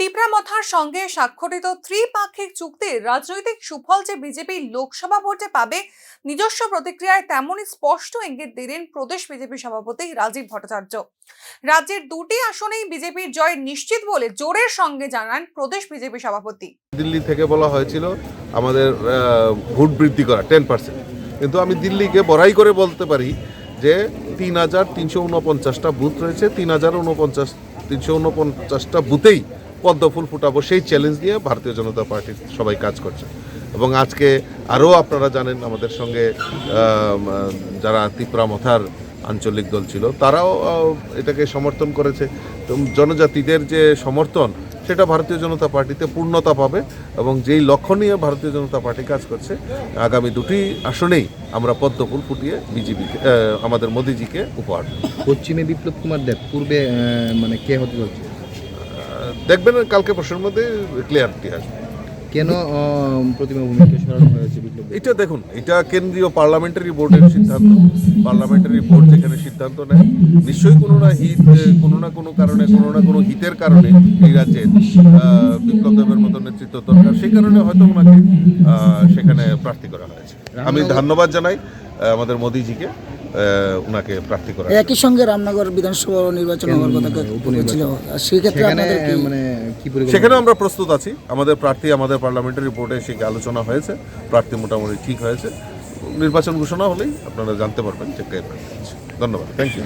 তিপ্রামথার সঙ্গে স্বাক্ষরিত ত্রিপাক্ষিক চুক্তির রাজনৈতিক সুফল যে বিজেপি লোকসভা ভোটে পাবে, নিজস্ব প্রতিক্রিয়ায় তেমনই স্পষ্ট ইঙ্গিত দিলেন প্রদেশ বিজেপি সভাপতি রাজীব ভট্টাচার্য। রাজ্যের দুটি আসনেই বিজেপির জয় নিশ্চিত বলে জোরের সঙ্গে জানান প্রদেশ বিজেপি সভাপতি। দিল্লি থেকে বলা হয়েছিল আমাদের ভোট বৃদ্ধি করা টেন পার্সেন্ট কিন্তু আমি দিল্লিকে বড়াই করে বলতে পারি যে তিন হাজার তিনশো উনপঞ্চাশটা বুথ রয়েছে, তিন হাজার উনপঞ্চাশ, তিনশো উনপঞ্চাশটা বুথেই পদ্ম ফুল ফুটাবো সেই চ্যালেঞ্জ নিয়ে ভারতীয় জনতা পার্টির সবাই কাজ করছে। এবং আজকে আরও আপনারা জানেন আমাদের সঙ্গে যারা তিপ্রা মথার আঞ্চলিক দল ছিল, তারাও এটাকে সমর্থন করেছে। জনজাতিদের যে সমর্থন, সেটা ভারতীয় জনতা পার্টিতে পূর্ণতা পাবে এবং যেই লক্ষ্য নিয়ে ভারতীয় জনতা পার্টি কাজ করছে, আগামী দুটি আসনেই আমরা পদ্মফুল ফুটিয়ে বিজেপিকে আমাদের মোদিজিকে উপহার। পশ্চিমে বিপ্লব কুমার দেব, পূর্বে মানে কে হতে চলছে? দেখবেন কালকে প্রশ্নের মধ্যে ক্লিয়ারিটি আসবে। কেন প্রতিমা ভূমিকে সরানো হয়েছে এটা দেখুন এটা কেন্দ্রীয় পার্লামেন্টারি বোর্ডের সিদ্ধান্ত। পার্লামেন্টারি বোর্ড যেখানে সিদ্ধান্ত নেয় নিশ্চয়ই কোনো না হিত কোনো না কোনো কারণে কোনো না কোনো হিতের কারণে এই রাজ্যে আহ, বিপ্লব দেবের মতো নেতৃত্ব দরকার। সেই কারণে হয়তো ওনাকে সেখানে প্রার্থী করা হয়েছে। আমি ধন্যবাদ জানাই আমাদের মোদিজিকে। ওনাকে প্রার্থী করা একই সঙ্গে রামনগর বিধানসভা নির্বাচন হওয়ার কথা ছিল আর সেক্ষেত্রে সেখানে আপনাদের মানে কি পরিকল্পনা? সেখানেও আমরা প্রস্তুত আছি। আমাদের প্রার্থী আমাদের পার্লামেন্টের রিপোর্টে সেখানে আলোচনা হয়েছে প্রার্থী মোটামুটি ঠিক হয়েছে। নির্বাচন ঘোষণা হলেই আপনারা জানতে পারবেন যে কে ধন্যবাদ। Thank you